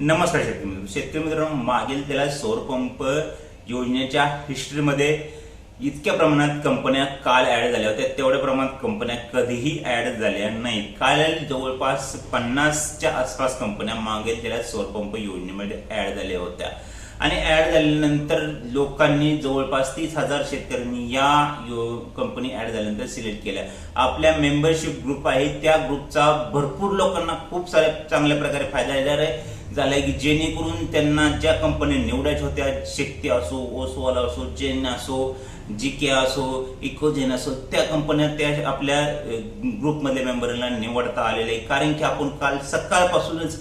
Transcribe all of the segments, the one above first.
नमस्कार शेतकरी मित्र शेतकरी मित्रांनो मागील त्याला सौर पंप योजनेच्या हिस्ट्रीमध्ये इतक्या प्रमाणात कंपन्या काल ऍड झाल्या होत्या. तेवढ्या प्रमाणात कंपन्या कधीही ऍड झाल्या नाहीत. काल जवळपास पन्नासच्या आसपास कंपन्या मागेल त्याला सौर पंप योजनेमध्ये ऍड झाल्या होत्या. आणि ऍड झाल्यानंतर लोकांनी जवळपास तीस हजार शेतकऱ्यांनी या यो कंपनी ऍड झाल्यानंतर सिलेक्ट केल्या. आपल्या मेंबरशिप ग्रुप आहे. त्या ग्रुपचा भरपूर लोकांना खूप साऱ्या चांगल्या प्रकारे फायदा झाला आहे. झालाय की जेणेकरून त्यांना ज्या कंपन्या निवडायच्या होत्या शक्ती असो ओसवाला असो जेन असो जीके असो इकोजेन असो त्या कंपन्या त्या आपल्या ग्रुपमधल्या मेंबरला निवडता आलेल्या आहे कारण की आपण काल सकाळपासूनच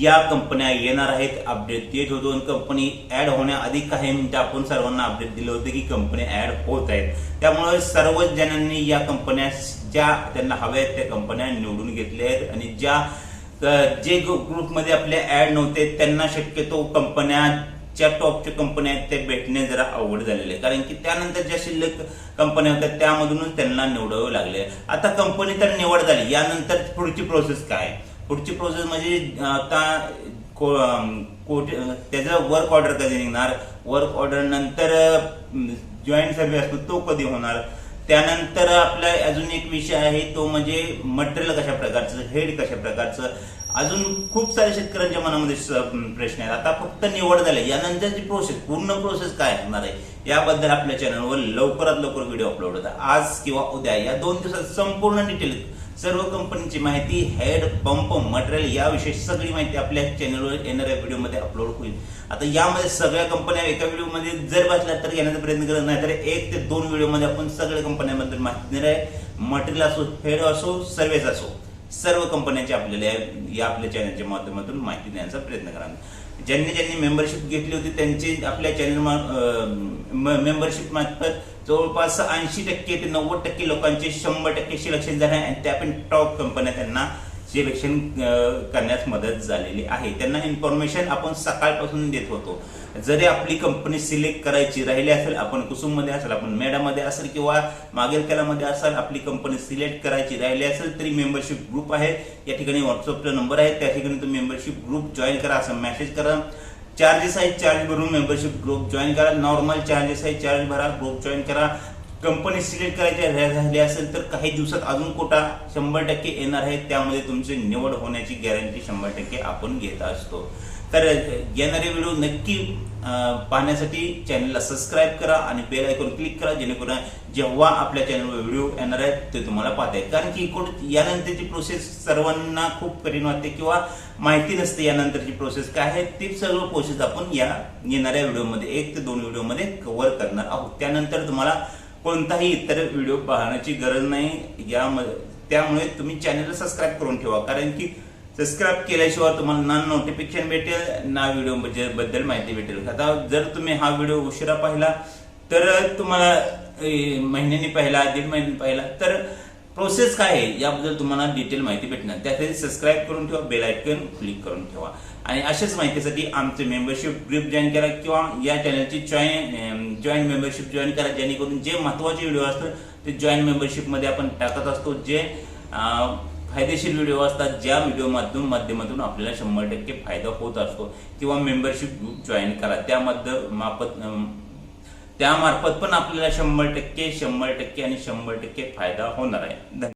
या कंपन्या येणार आहेत. अपडेट देत होतो आणि कंपनी ऍड होण्याआधी काही मिनिटं आपण सर्वांना अपडेट दिलं होतं की कंपन्या ऍड होत आहेत. त्यामुळे सर्वच जणांनी या कंपन्या ज्या त्यांना हव्या आहेत त्या कंपन्या निवडून घेतल्या आहेत. आणि ज्या जे ग्रुपमध्ये आपले ऍड नव्हते त्यांना शक्यतो कंपन्याच्या टॉपच्या कंपन्या आहेत ते भेटणे जरा अवघड झालेले आहे कारण की त्यानंतर ज्या शिल्लक कंपन्या होत्या त्यामधूनच त्यांना निवडावे लागले. आता कंपनी तर निवड झाली. यानंतर पुढची प्रोसेस काय? पुढची प्रोसेस म्हणजे आता को- त्याचं वर्क ऑर्डर कधी निघणार? वर्क ऑर्डर नंतर जॉईंट सर्व्हे असतो तो कधी होणार? त्यानंतर आपला अजून एक विषय आहे तो म्हणजे मटेरियल कशा प्रकारचं हेड कशा प्रकारचं. अजून खूप सारे शेतकऱ्यांच्या मनामध्ये प्रश्न आहेत. आता फक्त निवड झाली यानंतरची प्रोसेस पूर्ण प्रोसेस काय असणार आहे याबद्दल आपल्या चॅनलवर लवकरात लवकर व्हिडिओ अपलोड होता आज किंवा उद्या या दोन दिवसात संपूर्ण डिटेल सर्व कंपनीची माहिती हेड पंप मटेरियल याविषयी सगळी माहिती आपल्या चॅनलवर येणाऱ्या व्हिडिओमध्ये अपलोड होईल. आता यामध्ये सगळ्या कंपन्या एका व्हिडिओमध्ये जर बसल्या तर येण्याचा प्रयत्न करत नाही तर एक ते दोन व्हिडिओमध्ये आपण सगळ्या कंपन्यांबद्दल माहिती देणार आहे. मटेरियल असो हेड असो सर्वेस असो सर्व कंपन्यांची आपल्याला या- या आपल्या चॅनलच्या माध्यमातून माहिती देण्याचा प्रयत्न करा ज्यांनी ज्यांनी मेंबरशिप घेतली होती त्यांची आपल्या चॅनल मेंबरशिप मार्फत जवळपास ऐंशी टक्के ते नव्वद टक्के लोकांचे शंभर टक्के सिलेक्शन झाले आणि त्या पण टॉप कंपन्या त्यांना सिलेक्शन करण्यास मदत झालेली आहे. त्यांना इन्फॉर्मेशन आपण सकाळपासून देत होतो. जरी आपली कंपनी सिलेक्ट करायची राहिली असेल आपण कुसुममध्ये असेल आपण मेडामध्ये असेल किंवा मागेल केलामध्ये असेल आपली कंपनी सिलेक्ट करायची राहिली असेल तरी मेंबरशिप ग्रुप आहे. या ठिकाणी व्हॉट्सअपचा नंबर आहे. त्या ठिकाणी तुम्ही मेंबरशिप ग्रुप जॉईन करा असं मेसेज करा. चार्जेस आहेत चार्ज भरून मेंबरशिप ग्रुप जॉईन करा. नॉर्मल चार्जेस आहे चार्ज भरा ग्रुप जॉईन करा. कंपनी सिलेक्ट करायची झाली असेल तर काही दिवसात अजून कोटा शंभर टक्के येणार आहे. त्यामध्ये तुमची निवड होण्याची गॅरंटी शंभर टक्के आपण घेत असतो. तर येणारे व्हिडिओ नक्की पाहण्यासाठी चॅनलला सबस्क्राईब करा आणि बेल आयकॉन क्लिक करा जेणेकरून जेव्हा आपल्या चॅनलवर व्हिडिओ येणार आहेत ते तुम्हाला पाहता येईल. कारण की इकडून यानंतरची प्रोसेस सर्वांना खूप कठीण वाटते किंवा माहिती नसते यानंतरची प्रोसेस काय आहे ती सर्व प्रोसेस आपण या येणाऱ्या व्हिडिओमध्ये एक ते दोन व्हिडिओमध्ये कव्हर करणार आहोत. त्यानंतर तुम्हाला कोणताही इतर व्हिडिओ पाहण्याची गरज नाही. यामध्ये त्यामुळे तुम्ही चॅनलला सबस्क्राईब करून ठेवा. कारण की सबस्क्राईब केल्याशिवाय तुम्हाला ना नोटिफिकेशन भेटेल ना व्हिडिओ म्हणजे बद्दल माहिती भेटेल. आता जर तुम्ही हा व्हिडिओ उशिरा पाहिला तर तुम्हाला महिन्याने महिन्यानी पाहिला दीड महिन्याने पाहिला तर प्रोसेस काय आहे याबद्दल तुम्हाला डिटेल माहिती भेटणार. त्यासाठी सबस्क्राईब करून ठेवा बेल आयकन क्लिक करून ठेवा. आणि अशाच माहितीसाठी आमचे मेंबरशिप ग्रुप जॉईन करा किंवा या चॅनलची जॉईन जॉईन मेंबरशिप जॉईन करा. जेणेकरून जे महत्त्वाचे व्हिडिओ असतात ते जॉईन मेंबरशिपमध्ये आपण टाकत असतो. जे फायदेशीर व्हिडिओ असतात ज्या व्हिडिओ माध्यम माध्यमातून आपल्याला शंभर टक्के फायदा होत असतो. किंवा मेंबरशिप ग्रुप जॉईन करा. त्यामध्ये मापत त्यामार्फत पण आपल्याला शंभर टक्के शंभर टक्के आणि शंभर टक्के फायदा होणार आहे. धन्यवाद.